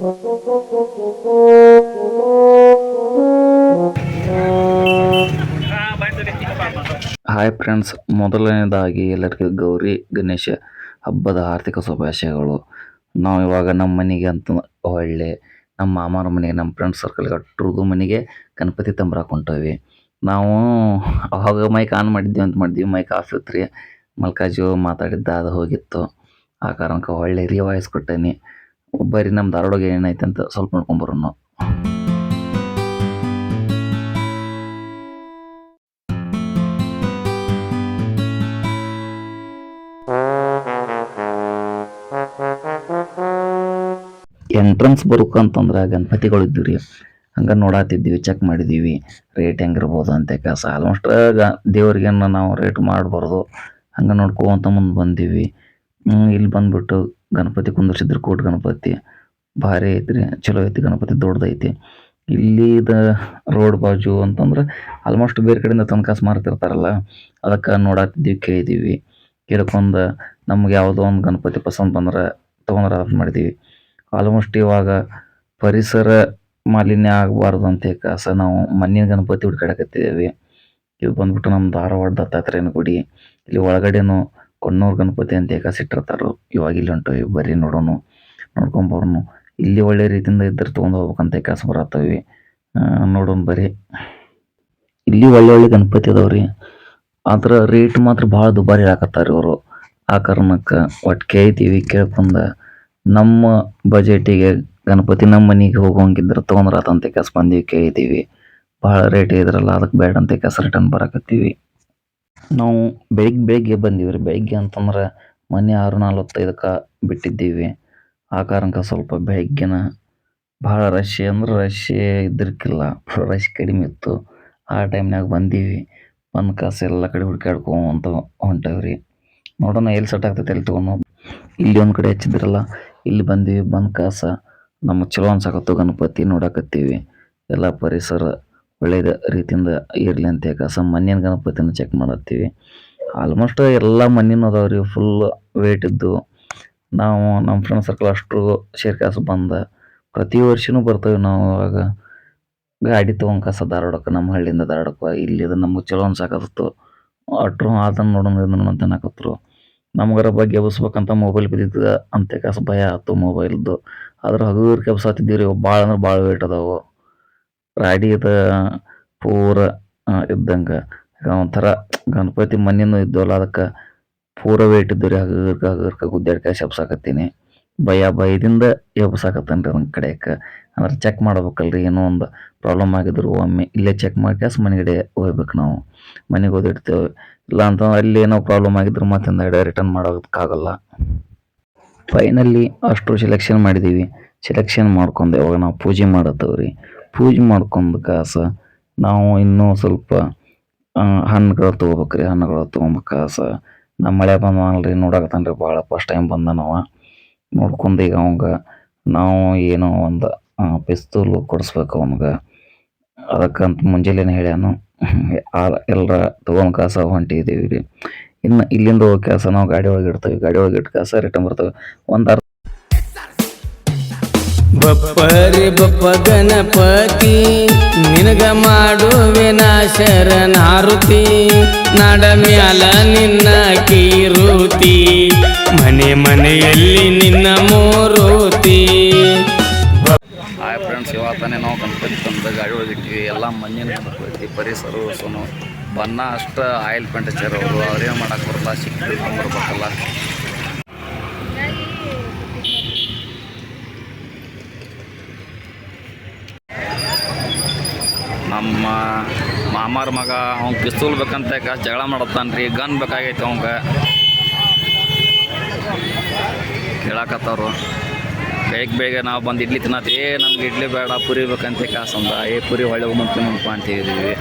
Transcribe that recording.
Hi friends ಮೊದಲನೇದಾಗಿ ಎಲ್ಲರಿಗೂ ಗೌರಿ, ಗಣೇಶ ಹಬ್ಬದ ಆರ್ಥಿಕ ಶುಭಾಶಯಗಳು. ನಾವು ಇವಾಗ ನಮ್ಮ ಮನೆಗೆ ಅಂತ ಒಳ್ಳೆ ನಮ್ಮ ಮಾಮನ ಮನೆಗೆ ನಮ್ಮ ಫ್ರೆಂಡ್ ಸರ್ಕಲ್ ಅಟ್ರದ್ದು ಮನೆಗೆ ಗಣಪತಿ ತಂಬರಕ್ಕೆ ಹೊಂಟೇವಿ ನಾವು ಅವಾಗ ಮೈಕ್ ಆನ್ ಮಾಡಿದ್ವಿ ಅಂತ ಮಾಡಿದ್ವಿ ಮೈಕ್ ಆಫ್ ಇತ್ತು ರೀ ಮಲ್ಕಾಜು ಮಾತಾಡಿದ್ದ, ಅದು ಹೋಗಿತ್ತು. ಆ ಕಾರಣಕ್ಕೆ ಒಳ್ಳೆ ರಿವಾಯ್ಸ್ ಕೊಟ್ಟೇನಿ. ಬರೀ ನಮ್ಮ ಧಾರವಾಡಗೆ ಏನೈತೆ ಅಂತ ಸ್ವಲ್ಪ ನೋಡ್ಕೊಂಬರೋಣ ನಾವು. ಎಂಟ್ರೆನ್ಸ್ ಬರುಕಂತಂದ್ರೆ ಗಣಪತಿಗಳು ಇದ್ವಿ ರೀ ಹಂಗೆ ನೋಡಾತಿದ್ವಿ ಚೆಕ್ ಮಾಡಿದ್ದೀವಿ ರೇಟ್ ಹೆಂಗಿರ್ಬೋದು ಅಂತ ಆಲ್ಮೋಸ್ಟ್ ಗ, ದೇವ್ರಿಗೇನು ನಾವು ರೇಟ್ ಮಾಡಬಾರ್ದು. ಹಂಗೆ ನೋಡ್ಕೊಂತ ಮುಂದೆ ಬಂದೀವಿ. ಇಲ್ಲಿ ಬಂದ್ಬಿಟ್ಟು ಗಣಪತಿ ಕುಂದರ್ಸಿದ್ರು, ಕೋಟ್ ಗಣಪತಿ. ಭಾರಿ ಐತ್ರಿ, ಚಲೋ ಐತಿ ಗಣಪತಿ ದೊಡ್ಡದೈತಿ ಇಲ್ಲಿ ಇದ ರೋಡ್ ಬಾಜು ಅಂತಂದ್ರೆ ಆಲ್ಮೋಸ್ಟ್ ಬೇರೆ ಕಡೆಯಿಂದ ತಂದು ಕಾಸು ಮಾರ್ತಿರ್ತಾರಲ್ಲ, ಅದಕ್ಕೆ ನೋಡಾತಿದ್ವಿ ಕೇಳಿದ್ದೀವಿ ಕೇಳ್ಕೊಂಡು ನಮ್ಗೆ ಯಾವುದೋ ಒಂದು ಗಣಪತಿ ಪಸಂದ್ ಬಂದ್ರೆ ತೊಗೊಂಡ್ರೆ ಅದ್ ಮಾಡಿದ್ದೀವಿ ಆಲ್ಮೋಸ್ಟ್ ಇವಾಗ ಪರಿಸರ ಮಾಲಿನ್ಯ ಆಗಬಾರ್ದು ಅಂತ ಕಾಸ ನಾವು ಮಣ್ಣಿನ ಗಣಪತಿ ಹುಡ್ಕಾಡಕತ್ತಿದ್ದೀವಿ. ಇದು ಬಂದ್ಬಿಟ್ಟು ನಮ್ಮ ಧಾರವಾಡ ದತ್ತಾತ್ರೇಯನ ಗುಡಿ. ಇಲ್ಲಿ ಒಳಗಡೆನು ಕೊಣ್ಣೂರು ಗಣಪತಿ ಅಂತ ಕಾಸ ಇಟ್ಟಿರ್ತಾರೋ ಇವಾಗ ಇಲ್ಲಿ ಹೊಂಟವಿ ಬರ್ರಿ ನೋಡೋನು ನೋಡ್ಕೊಂಬರೋನು ಇಲ್ಲಿ ಒಳ್ಳೆ ರೀತಿಯಿಂದ ಇದ್ರೆ ತೊಗೊಂಡು ಹೋಗ್ಬೇಕಂತ ಕಾಸು ಬರತ್ತವಿ. ನೋಡೋಣ ಬರೀ ಇಲ್ಲಿ ಒಳ್ಳೆ ಒಳ್ಳೆ ಗಣಪತಿ ಅದಾವ್ರಿ. ಆದ್ರೆ ರೇಟ್ ಮಾತ್ರ ಭಾಳ ದುಬಾರಿ ಹಾಕತ್ತಾರ ಇವರು ಆ ಕಾರಣಕ್ಕೆ ಒಟ್ಟು ಕೇಳ್ತೀವಿ ಕೇಳ್ಕೊಂಡ ನಮ್ಮ ಬಜೆಟಿಗೆ ಗಣಪತಿ ನಮ್ಮ ಮನೆಗೆ ಹೋಗೋಂಗಿದ್ರೆ ತೊಗೊಂಡ್ರ ಆತಂತ ಕೆಸ್ ಬಂದೀವಿ ಕೇಳಿದ್ದೀವಿ ಭಾಳ ರೇಟ್ ಇದ್ರಲ್ಲ ಅದಕ್ಕೆ ಬೇಡ ಅಂತ ಕೆಸ್ ರಿಟರ್ನ್ ಬರಾಕತ್ತೀವಿ. ನಾವು ಬೆಳಿಗ್ಗೆ ಬೆಳಿಗ್ಗೆ ಬಂದಿವಿ ರೀ ಬೆಳಿಗ್ಗೆ ಅಂತಂದ್ರೆ ಮನೆ ಆರು, ನಲ್ವತ್ತೈದಕ್ಕೆ ಬಿಟ್ಟಿದ್ದೀವಿ. ಆ ಕಾರಣಕ್ಕೆ ಸ್ವಲ್ಪ ಬೆಳಿಗ್ಗೆನ ಭಾಳ ರಶ್ ಅಂದ್ರೆ ರಶ್ ಇದ್ದಿರ್ಕಿಲ್ಲ. ರಶ್ ಕಡಿಮೆ ಇತ್ತು. ಆ ಟೈಮ್ನಾಗ ಬಂದೀವಿ. ಬಂದು ಕಾಸು ಎಲ್ಲ ಕಡೆ ಹುಡ್ಕ್ಯಾಡ್ಕೊಂತ ರೀ ನೋಡೋಣ ಎಲ್ಲಿ ಸೆಟ್ ಆಗ್ತೈತೆ ಎಲ್ಲಿ ತೊಗೊಂಡು ಇಲ್ಲಿ ಒಂದು ಕಡೆ ಹಚ್ಚಿದ್ರಲ್ಲ, ಇಲ್ಲಿ ಬಂದೀವಿ. ಬಂದು ಕಾಸ ನಮ್ಮ ಚಲೋ ಅನ್ಸಕತ್ತು ಗಣಪತಿ ನೋಡಕತ್ತೀವಿ. ಎಲ್ಲ ಪರಿಸರ ಒಳ್ಳೆಯ ರೀತಿಯಿಂದ ಇರಲಿ ಅಂತ ಯಾಕೆ ಮಣ್ಣಿನ ಗಣಪತಿನ ಚೆಕ್ ಮಾಡತ್ತೀವಿ. ಆಲ್ಮೋಸ್ಟ್ ಎಲ್ಲ ಮಣ್ಣಿನ ರೀ ಫುಲ್ ವೇಟ್ ಇದ್ದು. ನಾವು ನಮ್ಮ ಫ್ರೆಂಡ್ ಸರ್ಕಲ್ ಅಷ್ಟು ಶೇರ್ ಕಾಸು ಬಂದ. ಪ್ರತಿ ವರ್ಷನೂ ಬರ್ತೇವೆ ನಾವು ಅವಾಗ. ಗಾಡಿ ತೊಗೊಂಡು ಕಸ ಧಾರವಾಡಕ್ಕೆ ನಮ್ಮ ಹಳ್ಳಿಯಿಂದ ಧಾರವಾಡಕ್ಕೆ ಇಲ್ಲಿ ಅದು ನಮ್ಗೆ ಚಲೋ ಅನ್ಸಾಕತ್ತು ಅಟ್ರು ಅದನ್ನು ನೋಡೋಣ ಅಂತ ಅನ್ನಕತ್ರು ನಮ್ಗರ ಬಗ್ಗೆ ಎಬ್ಸ್ಬೇಕಂತ ಮೊಬೈಲ್ ಬಿದ್ದಿದ್ದ, ಅಂತ ಕಾಸು ಭಯ ಆಯ್ತು ಮೊಬೈಲ್ದು ಆದ್ರೆ ಹಗುರ್ ಕೆಬ್ಸಾತಿದ್ದೀವಿ ರೀ ಭಾಳ ಅಂದ್ರೆ ಭಾಳ ವೇಟ್ ಅದಾವು. ರಾಡಿದ ಪೂರ ಇದ್ದಂಗೆ. ಒಂಥರ ಗಣಪತಿ ಮನೆಯೂ ಇದ್ದವಲ್ಲ, ಅದಕ್ಕೆ ಪೂರ ವೇಟ್ ಇದ್ದು ರೀ ಹಗರ್ಕ ಹಗರ್ಕ ಗುದ್ದಾಡ್ಕ ಶಬ್ಸಾಕತ್ತೀನಿ ಭಯ, ಭಯದಿಂದ ಎಬ್ಸಾಕತ್ತೇನೆ ರೀ ನನ್ನ ಕಡೆಗೆ ಅಂದ್ರೆ ಚೆಕ್ ಮಾಡ್ಬೇಕಲ್ರಿ, ಏನೋ ಒಂದು ಪ್ರಾಬ್ಲಮ್ ಆಗಿದ್ರು ಒಮ್ಮೆ ಇಲ್ಲೇ ಚೆಕ್ ಮಾಡಿ ಕ್ಯಾಸ್ ಮನೆಗಡೆ ಹೋಗ್ಬೇಕು ನಾವು. ಮನೆಗೆ ಓದಿಡ್ತೇವೆ ಇಲ್ಲ ಅಂತಂದ್ರೆ ಅಲ್ಲಿ ಏನೋ ಪ್ರಾಬ್ಲಮ್ ಆಗಿದ್ರು ಮತ್ತೆ ರಿಟರ್ನ್ ಮಾಡೋದಕ್ಕಾಗಲ್ಲ. ಫೈನಲ್ಲಿ ಅಷ್ಟು ಸೆಲೆಕ್ಷನ್ ಮಾಡಿದ್ದೀವಿ ಸೆಲೆಕ್ಷನ್ ಮಾಡ್ಕೊಂಡೆ ಅವಾಗ ನಾವು ಪೂಜೆ ಮಾಡತ್ತೇವ್ರಿ. ಪೂಜೆ ಮಾಡ್ಕೊಂಡು ಕಾಸ ನಾವು ಇನ್ನೂ ಸ್ವಲ್ಪ ಹಣ್ಣುಗಳು ತೊಗೋಬೇಕು ರೀ ಹಣ್ಣುಗಳು ತೊಗೊಂಬ ಕಾಸ. ನಮ್ಮ ಮಳೆ ಬಂದವಲ್ರಿ ನೋಡಕತ್ತಾನ ರೀ ಭಾಳ ಫಸ್ಟ್ ಟೈಮ್ ಬಂದನವ. ನಾವು ನೋಡ್ಕೊಂಡು ಈಗ ಅವಂಗ ನಾವು ಏನೋ ಒಂದು ಪಿಸ್ತೂಲು ಕೊಡಿಸ್ಬೇಕು ಅವನಿಗೆ. ಅದಕ್ಕಂತ ಮುಂಜಾನೆ ಹೇಳ್ಯಾನು ಎಲ್ಲರ ತೊಗೊಂಡು ಕಾಸ ಹೊಂಟಿದ್ದೀವಿ ರೀ. ಇನ್ನು ಇಲ್ಲಿಂದ ಹೋಗೋ ಕೆಲಸ ನಾವು ಗಾಡಿ ಒಳಗೆ ಇಡ್ತೇವೆ. ಗಾಡಿ ಒಳಗೆ ಇಟ್ಟು ಕಾಸ ರಿಟರ್ನ್ ಬರ್ತೇವೆ. ಒಂದು ಅರ್ಧ ಬಪ್ಪರಿ ಬಪ್ಪ ಗಣಪತಿ, ನಿನಗ ಮಾಡುವೆನ ಶರಣಾರುತಿ, ನಾಡ ಮ್ಯಾಲ ನಿನ್ನ ಕೀರುತಿ, ಮನೆ ಮನೆಯಲ್ಲಿ ನಿನ್ನ ಮೂರುತಿ. ಹಾಯ್ ಫ್ರೆಂಡ್ಸ್ ಇವತ್ತಾನೆ ನಾವು ಗಣಪತಿ ತಂದ ಗಾಡಿ ಇಟ್ಟಿವಿ ಎಲ್ಲ ಮಣ್ಣಿನ ಗಣಪತಿ, ಪರಿಸರ, ಸೋನು. ಬಣ್ಣ ಅಷ್ಟು ಆಯಿಲ್ ಪೆಂಟ್ ಹಚ್ಚಾರ ಅವರು ಅವ್ರೇನು ಮಾಡಕ್ಕೆ ಬರಲ್ಲ ಸಿಕ್ಕಿ ಬರ್ಬೇಕಲ್ಲ. ನಮ್ಮ ಮಾಮಾರ ಮಗ, ಅವ್ನು ಪಿಸ್ತೂಲ್ ಬೇಕಂತ, ಕಾಸು ಜಗಳ ಮಾಡತ್ತಾನ ರೀ, ಗನ್ ಬೇಕಾಗೈತೆ ಅವಂಗ ಕೇಳಾಕತ್ತವ್ರು. ಬೇಗ ಬೇಗ ನಾವು ಬಂದು ಇಡ್ಲಿ ತಿನ್ನತ್ತೆ ಏ, ನಮ್ಗೆ ಇಡ್ಲಿ ಬೇಡ, ಪುರಿ ಬೇಕಂತ ಕಾಸಂದ ಏ, ಪುರಿ ಹೊಳೆ ಹೋಗ್ಬಂತ ತಿನ್ನಪ್ಪ ಅಂತ ಹೇಳಿದ್ವಿ.